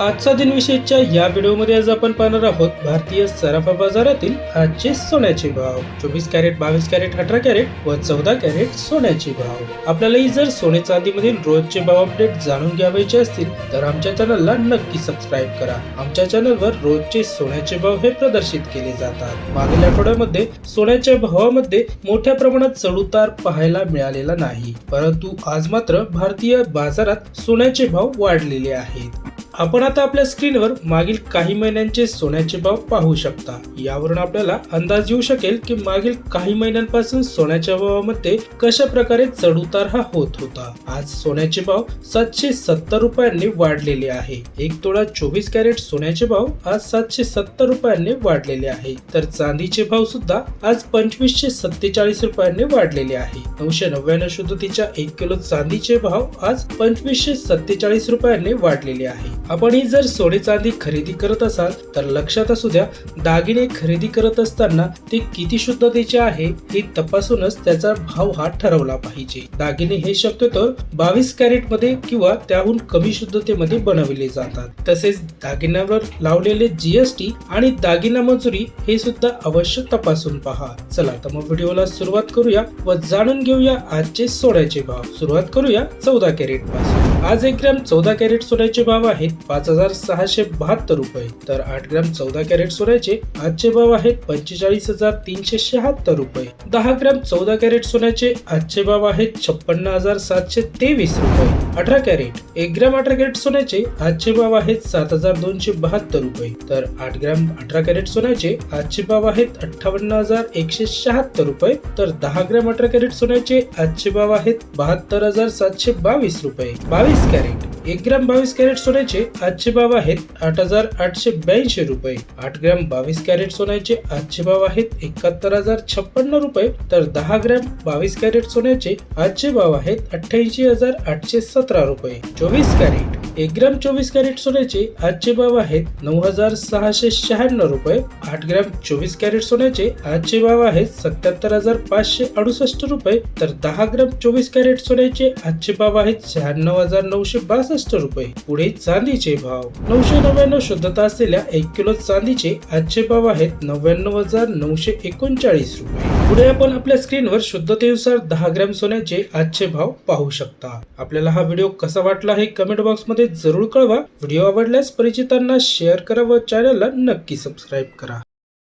आजचा दिनविशेषच्या या व्हिडिओमध्ये आज आपण पाहणार आहोत भारतीय सराफा बाजारातील आजचे सोन्याचे भाव. चोवीस कॅरेट बावीस कॅरेट अठरा कॅरेट व चौदा कॅरेट सोन्याचे भाव. आपल्यालाही जर सोने चांदीमधील रोजचे भाव अपडेट जाणून घ्यावायचे असतील तर आमच्या चॅनलला नक्की सबस्क्राईब करा. आमच्या चॅनलवर रोजचे सोन्याचे भाव हे प्रदर्शित केले जातात. मागील आठवड्यामध्ये सोन्याच्या भावामध्ये मोठ्या प्रमाणात चढउतार पाहायला मिळालेला नाही. परंतु आज मात्र भारतीय बाजारात सोन्याचे भाव वाढलेले आहेत. आपण आता आपल्या स्क्रीनवर मागील काही महिन्यांचे सोन्याचे भाव पाहू शकता. यावरून आपल्याला अंदाज येऊ शकेल की मागील काही महिन्यांपासून सोन्याच्या भावामध्ये कशा प्रकारे चढउतार हा होत होता. आज सोन्याचे भाव सातशे सत्तर रुपयांनी वाढलेले आहे. एक तोळा चोवीस कॅरेट सोन्याचे भाव आज सातशे सत्तर रुपयांनी वाढलेले आहे. तर चांदीचे भाव सुद्धा आज पंचवीसशे सत्तेचाळीस रुपयांनी वाढलेले आहे. नऊशे नव्याण्णव शुद्धतीच्या एक किलो चांदीचे भाव आज पंचवीसशे सत्तेचाळीस रुपयांनी वाढलेले आहे. आपण ही जर सोने चांदी खरेदी करत असाल तर लक्षात असू द्या दागिने खरेदी करत असताना ते किती शुद्धतेचे आहे हे तपासूनच त्याचा भाव हा ठरवला पाहिजे. दागिने हे शक्यतो बावीस कॅरेटमध्ये किंवा त्याहून कमी शुद्धतेमध्ये बनवले जातात. तसेच दागिन्यावर लावलेले जीएसटी आणि दागिना मजुरी हे सुद्धा अवश्य तपासून पहा. चला तर मग व्हिडिओला सुरुवात करूया व जाणून घेऊया आजचे सोन्याचे भाव. सुरुवात करूया चौदा कॅरेटपासून आज एक ग्रॅम चौदा कॅरेट सोन्याचे भाव आहेत पाच हजार सहाशे बहात्तर रुपये. तर आठ ग्रॅम चौदा कॅरेट सोन्याचे आजचे भाव आहेत पंचेचाळीस हजार तीनशे शहात्तर रुपये. दहा ग्रॅम चौदा कॅरेट सोन्याचे आजचे भाव आहेत छप्पन्न हजार सातशे तेवीस रुपये. अठरा कॅरेट एक ग्रॅम अठरा कॅरेट सोन्याचे आजचे भाव आहेत सात हजार दोनशे बहात्तर रुपये. तर आठ ग्रॅम अठरा कॅरेट सोन्याचे आजचे भाव आहेत अठ्ठावन्न हजार एकशे शहात्तर रुपये. तर दहा ग्रॅम अठरा कॅरेट सोन्याचे आजचे भाव आहेत बहात्तर हजार सातशे बावीस रुपये. बावीस कॅरेट एक ग्रॅम बावीस कॅरेट सोन्याचे आजचे भाव आहेत आठ हजार आठशे ब्याऐंशी रुपये. आठ ग्रॅम बावीस कॅरेट सोन्याचे आजचे भाव आहेत एकाहत्तर हजार छप्पन्न रुपये. तर दहा ग्रॅम बावीस कॅरेट सोन्याचे आजचे भाव आहेत अठ्ठ्याऐंशी हजार आठशे सतरा रुपये. चोवीस कॅरेट एक ग्रॅम चोवीस कॅरेट सोन्याचे आजचे भाव आहेत नऊ हजार सहाशे शहाण्णव रुपये. आठ ग्रॅम चोवीस कॅरेट सोन्याचे आजचे भाव आहेत सत्याहत्तर हजार पाचशे अडुसष्ट रुपये. तर दहा ग्रॅम चोवीस कॅरेट सोन्याचे आजचे भाव आहेत शहाण्णव हजार नऊशे बासष्ट रुपये. पुढे चांदीचे भाव. नऊशे नव्याण्णव शुद्धता असलेल्या एक किलो चांदीचे आजचे भाव आहेत नव्याण्णव हजार नऊशे एकोणचाळीस रुपये. पुढे आपण आपल्या स्क्रीनवर शुद्धतेनुसार दहा ग्रॅम सोन्याचे आजचे भाव पाहू शकता. आपल्याला हा व्हिडिओ कसा वाटला हे कमेंट बॉक्समध्ये जरूर कळवा. व्हिडिओ आवडल्यास परिचितांना शेअर करा व चॅनलला नक्की सबस्क्राईब करा.